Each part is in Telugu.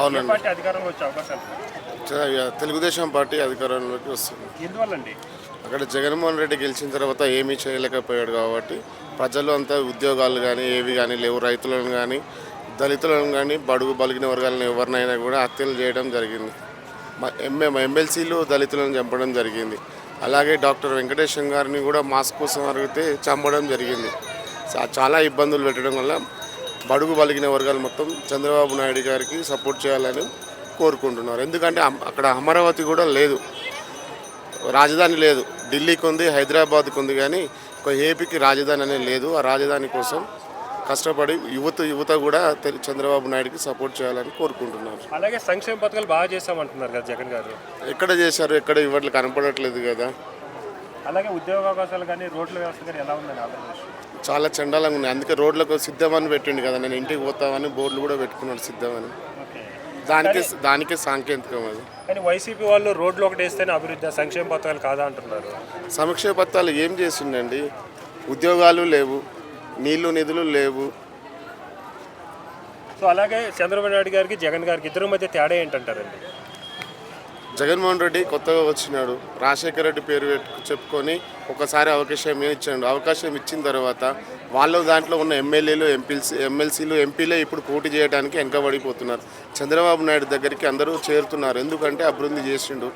అవునండి. తెలుగుదేశం పార్టీ అధికారంలోకి వస్తుంది. అక్కడ జగన్మోహన్ రెడ్డి గెలిచిన తర్వాత ఏమీ చేయలేకపోయాడు కాబట్టి ప్రజలు అంతా ఉద్యోగాలు కానీ ఏవి కానీ లేవు. రైతులను కానీ దళితులను కానీ బడుగు బలిగిన వర్గాలను ఎవరినైనా కూడా హత్యలు చేయడం జరిగింది. ఎంఏ ఎమ్మెల్సీలు దళితులను చంపడం జరిగింది. అలాగే డాక్టర్ వెంకటేశం గారిని కూడా మాస్క్ కోసం అడిగితే చంపడం జరిగింది. చాలా ఇబ్బందులు పెట్టడం వల్ల బడుగు బలిగిన వర్గాలు మొత్తం చంద్రబాబు నాయుడు గారికి సపోర్ట్ చేయాలని కోరుకుంటున్నారు. ఎందుకంటే అక్కడ అమరావతి కూడా లేదు. రాజధాని లేదు. ఢిల్లీకి ఉంది హైదరాబాద్కి ఉంది కానీ ఒక ఏపీకి రాజధాని అనేది లేదు. ఆ రాజధాని కోసం కష్టపడి యువత యువత కూడా చంద్రబాబు నాయుడుకి సపోర్ట్ చేయాలని కోరుకుంటున్నారు. అలాగే సంక్షేమ పథకాలు బాగా చేస్తామంటున్నారు కదా జగన్ గారు. ఎక్కడ చేశారు ఎక్కడ ఇవ్వట్లు కనపడట్లేదు కదా. అలాగే ఉద్యోగ అవకాశాలు కానీ రోడ్ల వ్యవస్థ కానీ ఎలా ఉందండి ఆంధ్రప్రదేశ్ చాలా చండాలంగా ఉన్నాయి. అందుకే రోడ్లకు సిద్ధమని పెట్టిండు కదా నేను ఇంటికి పోతామని బోర్డులు కూడా పెట్టుకున్నాడు సిద్ధమని. దానికే దానికే సాంకేతికం అది. కానీ వైసీపీ వాళ్ళు రోడ్లు ఒకటి వేస్తేనే అభివృద్ధి సంక్షేమ పథకాలు కాదా అంటున్నారు. సమీక్ష పత్రాలు ఏం చేసిండండి? ఉద్యోగాలు లేవు నీళ్ళు నిధులు లేవు. సో అలాగే చంద్రబాబు నాయుడు గారికి జగన్ గారికి ఇద్దరి మధ్య తేడా ఏంటంటారండి? జగన్మోహన్ రెడ్డి కొత్తగా వచ్చినాడు. రాజశేఖర రెడ్డి పేరు చెప్పుకొని ఒకసారి అవకాశం ఇచ్చాడు? అవకాశం ఇచ్చిన తర్వాత వాళ్ళ దాంట్లో ఉన్న ఎమ్మెల్యేలు ఎంపీసీ ఎమ్మెల్సీలు ఎంపీలే ఇప్పుడు పోటీ చేయడానికి వెనకబడిపోతున్నారు. చంద్రబాబు నాయుడు దగ్గరికి అందరూ చేరుతున్నారు. ఎందుకంటే అభివృద్ధి చేసిండు.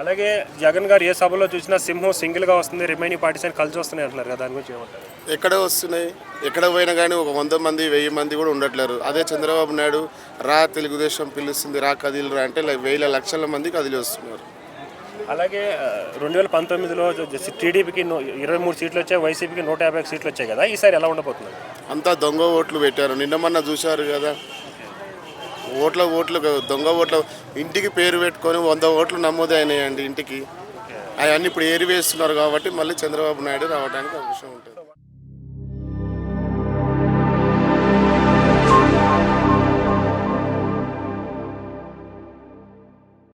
అలాగే జగన్ గారు ఏ సభలో చూసినా సింహం సింగిల్గా వస్తుంది రిమైనింగ్ పార్టీస్ అని కలిసి వస్తున్నాయి అంటున్నారు కదా దాని గురించి ఏమంటారు? ఎక్కడ వస్తున్నాయి? ఎక్కడ పోయినా కానీ ఒక వంద మంది వెయ్యి మంది కూడా ఉండట్లేరు. అదే చంద్రబాబు నాయుడు రా తెలుగుదేశం పిలుస్తుంది రా కదిలిరా అంటే వేల లక్షల మంది కదిలి వస్తున్నారు. అలాగే రెండు వేల పంతొమ్మిదిలో టీడీపీకి ఇరవై మూడు సీట్లు వచ్చాయి వైసీపీకి నూట యాభై సీట్లు వచ్చాయి కదా ఈసారి ఎలా ఉండబోతుంది? అంతా దొంగ ఓట్లు పెట్టారు. నిన్న మొన్న చూశారు కదా ఓట్ల ఓట్లు దొంగ ఓట్ల ఇంటికి పేరు పెట్టుకొని వంద ఓట్లు నమోదైనాయండి ఇంటికి. అవన్నీ ఇప్పుడు ఏరి వేస్తున్నారు కాబట్టి మళ్ళీ చంద్రబాబు నాయుడు రావడానికి అవకాశం ఉంటుంది.